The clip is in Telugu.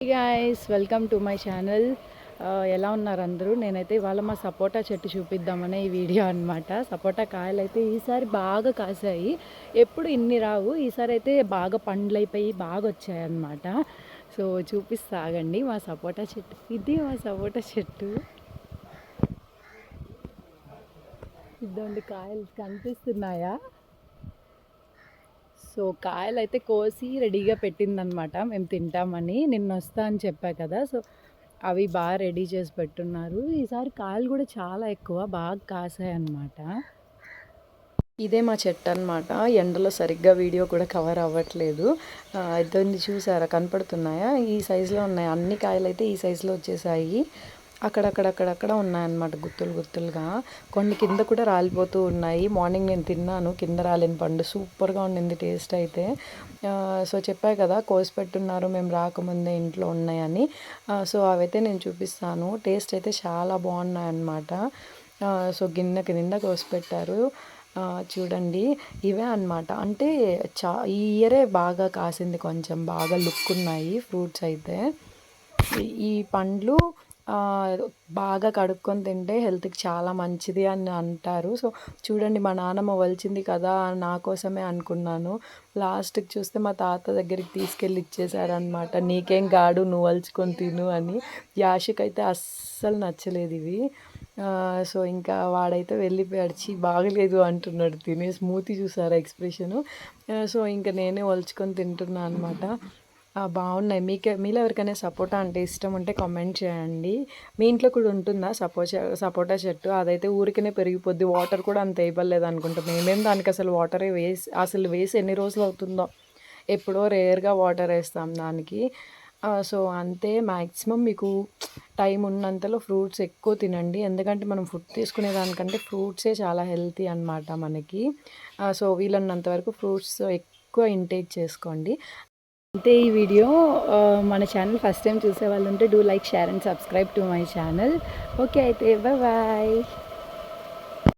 Guys welcome to my channel ఎలా ఉన్నారు అందరూ? నేనైతే ఇవాళ మా సపోటా చెట్టు చూపిద్దామనే ఈ వీడియో అనమాట సపోటా కాయలు అయితే ఈసారి బాగా కాసాయి ఎప్పుడు ఇన్ని రావు ఈసారి అయితే బాగా పండ్లు అయిపోయి బాగా వచ్చాయి అన్నమాట. సో చూపిస్తాగండి మా సపోటా చెట్టు. ఇది మా సపోటా చెట్టు. ఇదండి కాయలు కనిపిస్తున్నాయా? సో కాయలు అయితే కోసి రెడీగా పెట్టిందనమాట మేము తింటామని నిన్న వస్తా అని చెప్పా కదా సో అవి బాగా రెడీ చేసి పెట్టున్నారు. ఈసారి కాయలు కూడా చాలా ఎక్కువ బాగా కాసాయి అన్నమాట ఇదే మా చెట్టు అనమాట ఎండలో సరిగ్గా వీడియో కూడా కవర్ అవ్వట్లేదు. ఇద్దరిని చూసారా? కనపడుతున్నాయా? ఈ సైజులో ఉన్నాయి. అన్ని కాయలు అయితే ఈ సైజులో వచ్చేసాయి. అక్కడక్కడక్కడక్కడ ఉన్నాయన్నమాట గుత్తులు గుత్తులుగా. కొన్ని కింద కూడా రాలిపోతూ ఉన్నాయి. మార్నింగ్ నేను తిన్నాను. కింద రాలిన పండు. సూపర్గా ఉండింది టేస్ట్ అయితే. సో చెప్పా కదా కోసి పెట్టున్నారు మేము రాకముందే ఇంట్లో ఉన్నాయని. సో అవైతే నేను చూపిస్తాను. టేస్ట్ అయితే చాలా బాగున్నాయి అన్నమాట సో గిన్నెకి నిండా కోసి పెట్టారు. చూడండి. ఇవే అన్నమాట. అంటే చా ఈ ఇయరే బాగా కాసింది కొంచెం. బాగా లుక్ ఉన్నాయి ఫ్రూట్స్ అయితే. ఈ- పండ్లు బాగా కడుక్కొని తింటే హెల్త్కి చాలా మంచిది అని అంటారు. సో చూడండి మా నాన్నమ్మ వలిచింది కదా నా కోసమే అనుకున్నాను. లాస్ట్కి చూస్తే మా తాత దగ్గరికి తీసుకెళ్ళి ఇచ్చేసారనమాట నీకేం గాడు నువ్వు వలుచుకొని తిను అని. యాషకి అయితే అస్సలు నచ్చలేదు ఇవి. సో ఇంకా వాడైతే వెళ్ళిపోయాడు చీ బాగలేదు అంటున్నాడు తినే స్మూతీ చూసారా ఎక్స్ప్రెషను? సో ఇంకా నేనే వలుచుకొని తింటున్నాను అనమాట బాగున్నాయి. మీకే మీలో ఎవరికైనా సపోటా అంటే ఇష్టం ఉంటే కామెంట్ చేయండి. మీ ఇంట్లో కూడా ఉంటుందా సపోటా సపోటా చెట్టు? అదైతే ఊరికనే పెరిగిపోద్ది. వాటర్ కూడా అంత ఇవ్వలేదు అనుకుంటా. మేమేం దానికి అసలు వాటరే వేసి అసలు వేసి ఎన్ని రోజులు అవుతుందో? ఎప్పుడో రేర్గా వాటర్ వేస్తాం దానికి. సో అంతే. మ్యాక్సిమం మీకు టైం ఉన్నంతలో ఫ్రూట్స్ ఎక్కువ తినండి. ఎందుకంటే మనం ఫుడ్ తీసుకునే దానికంటే ఫ్రూట్సే చాలా హెల్తీ అన్నమాట మనకి. సో వీలన్నంత వరకు ఫ్రూట్స్ ఎక్కువ ఇంటేక్ చేసుకోండి. అయితే ఈ వీడియో మన ఛానల్ ఫస్ట్ టైం చూసే వాళ్ళు ఉంటే do like share and subscribe to my channel okay అయితే బాయ్